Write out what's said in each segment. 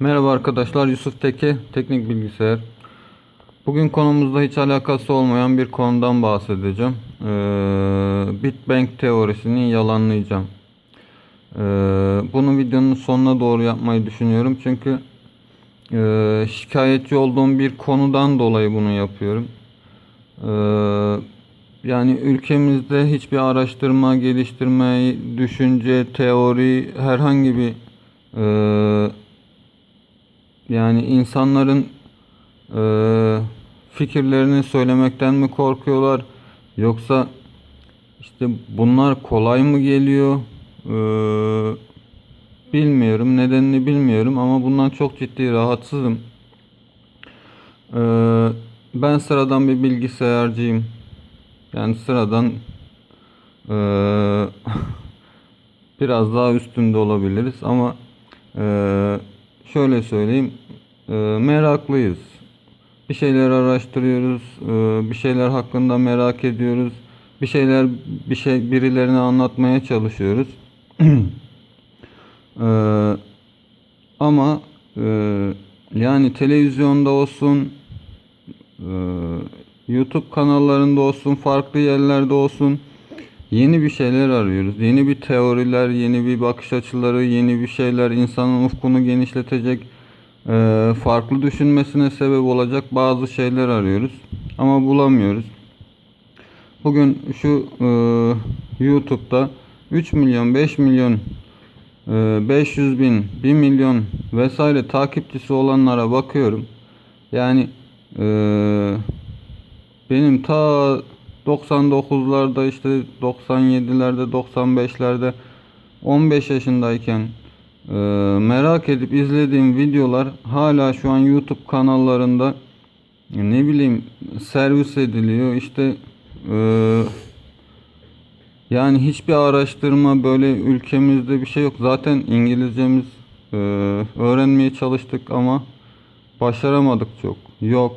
Merhaba arkadaşlar Yusuf Teke Teknik Bilgisayar. Bugün konumuzda hiç alakası olmayan bir konudan bahsedeceğim. Ee, Big Bang teorisini yalanlayacağım. Ee, bunu videonun sonuna doğru yapmayı düşünüyorum çünkü e, şikayetçi olduğum bir konudan dolayı bunu yapıyorum. Ee, yani ülkemizde hiçbir araştırma, geliştirme, düşünce, teori herhangi bir e, yani insanların e, fikirlerini söylemekten mi korkuyorlar yoksa işte bunlar kolay mı geliyor E, bilmiyorum nedenini bilmiyorum ama bundan çok ciddi rahatsızım. E, ben sıradan bir bilgisayarcıyım. Yani sıradan e, biraz daha üstünde olabiliriz ama e, şöyle söyleyeyim e, meraklıyız. Bir şeyler araştırıyoruz, e, bir şeyler hakkında merak ediyoruz, bir şeyler bir şey birilerine anlatmaya çalışıyoruz. E, ama e, yani televizyonda olsun, e, YouTube kanallarında olsun, farklı yerlerde olsun yeni bir şeyler arıyoruz. Yeni bir teoriler, yeni bir bakış açıları, yeni bir şeyler insanın ufkunu genişletecek, e, farklı düşünmesine sebep olacak bazı şeyler arıyoruz. Ama bulamıyoruz. Bugün şu e, YouTube'da 3 milyon, 5 milyon, e, 500 bin, 1 milyon vesaire takipçisi olanlara bakıyorum. Yani e, benim ta 99'larda işte 97'lerde 95'lerde 15 yaşındayken e, merak edip izlediğim videolar hala şu an YouTube kanallarında ne bileyim servis ediliyor. İşte e, yani hiçbir araştırma böyle ülkemizde bir şey yok. Zaten İngilizcemiz e, öğrenmeye çalıştık ama başaramadık çok. Yok.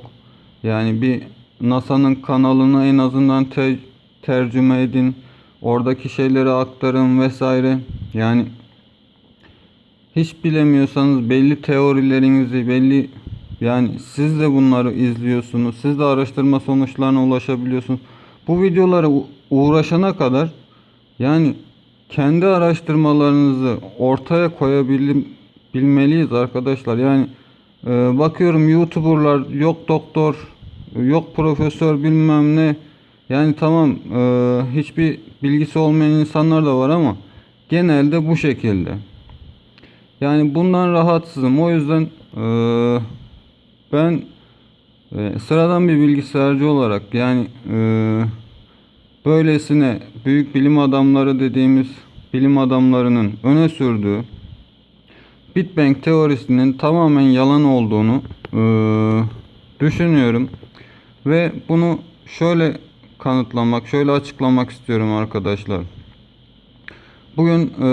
Yani bir NASA'nın kanalını en azından te- tercüme edin. Oradaki şeyleri aktarın vesaire. Yani hiç bilemiyorsanız belli teorilerinizi, belli yani siz de bunları izliyorsunuz. Siz de araştırma sonuçlarına ulaşabiliyorsunuz. Bu videolara uğraşana kadar yani kendi araştırmalarınızı ortaya koyabilmeliyiz arkadaşlar. Yani e, bakıyorum YouTuber'lar yok doktor, yok profesör bilmem ne. Yani tamam e, hiçbir bilgisi olmayan insanlar da var ama genelde bu şekilde. Yani bundan rahatsızım. O yüzden e, ben e, sıradan bir bilgisayarcı olarak yani e, böylesine büyük bilim adamları dediğimiz bilim adamlarının öne sürdüğü Big teorisinin tamamen yalan olduğunu e, düşünüyorum. Ve bunu şöyle kanıtlamak, şöyle açıklamak istiyorum arkadaşlar. Bugün e,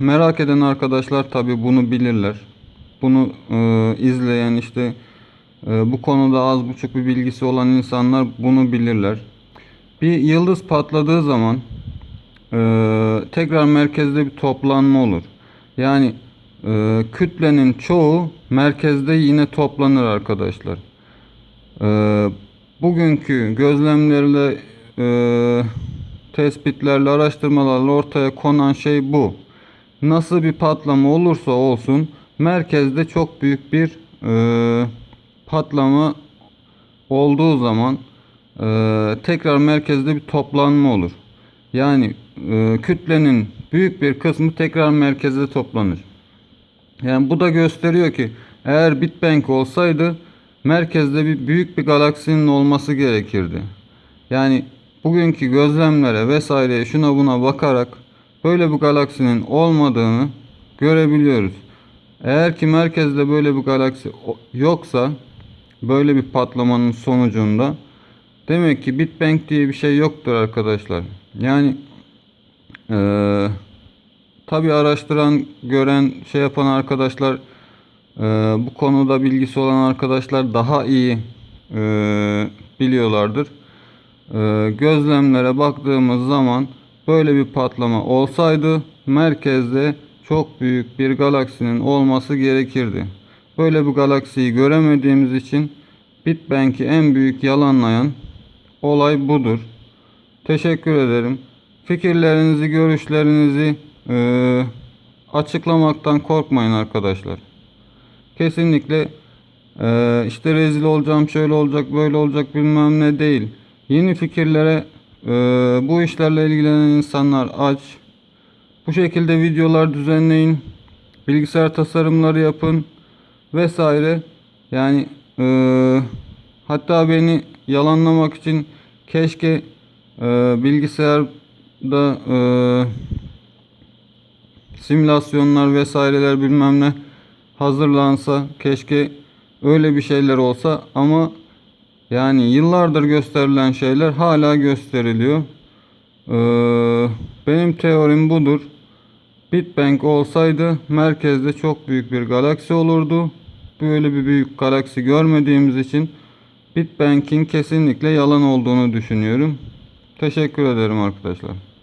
merak eden arkadaşlar tabi bunu bilirler. Bunu e, izleyen işte e, bu konuda az buçuk bir bilgisi olan insanlar bunu bilirler. Bir yıldız patladığı zaman e, tekrar merkezde bir toplanma olur. Yani e, kütlenin çoğu merkezde yine toplanır arkadaşlar. E, bugünkü gözlemlerle e, tespitlerle araştırmalarla ortaya konan şey bu. Nasıl bir patlama olursa olsun merkezde çok büyük bir e, patlama olduğu zaman e, tekrar merkezde bir toplanma olur. Yani e, kütlenin büyük bir kısmı tekrar merkezde toplanır. Yani bu da gösteriyor ki eğer Big Bang olsaydı merkezde bir büyük bir galaksinin olması gerekirdi. Yani bugünkü gözlemlere vesaireye şuna buna bakarak böyle bir galaksinin olmadığını görebiliyoruz. Eğer ki merkezde böyle bir galaksi yoksa böyle bir patlamanın sonucunda demek ki Big Bang diye bir şey yoktur arkadaşlar. Yani eee tabi araştıran, gören, şey yapan arkadaşlar e, bu konuda bilgisi olan arkadaşlar daha iyi e, biliyorlardır. E, gözlemlere baktığımız zaman böyle bir patlama olsaydı merkezde çok büyük bir galaksinin olması gerekirdi. böyle bir galaksiyi göremediğimiz için Big Bang'i en büyük yalanlayan olay budur. Teşekkür ederim. Fikirlerinizi, görüşlerinizi eee, açıklamaktan korkmayın arkadaşlar. Kesinlikle eee, işte rezil olacağım, şöyle olacak, böyle olacak bilmem ne değil. Yeni fikirlere eee, bu işlerle ilgilenen insanlar aç. Bu şekilde videolar düzenleyin. Bilgisayar tasarımları yapın vesaire. Yani eee, hatta beni yalanlamak için keşke eee, bilgisayarda eee, simülasyonlar vesaireler bilmem ne hazırlansa keşke öyle bir şeyler olsa ama yani yıllardır gösterilen şeyler hala gösteriliyor. Eee, benim teorim budur. Big Bang olsaydı merkezde çok büyük bir galaksi olurdu. Böyle bir büyük galaksi görmediğimiz için Big Bang'in kesinlikle yalan olduğunu düşünüyorum. Teşekkür ederim arkadaşlar.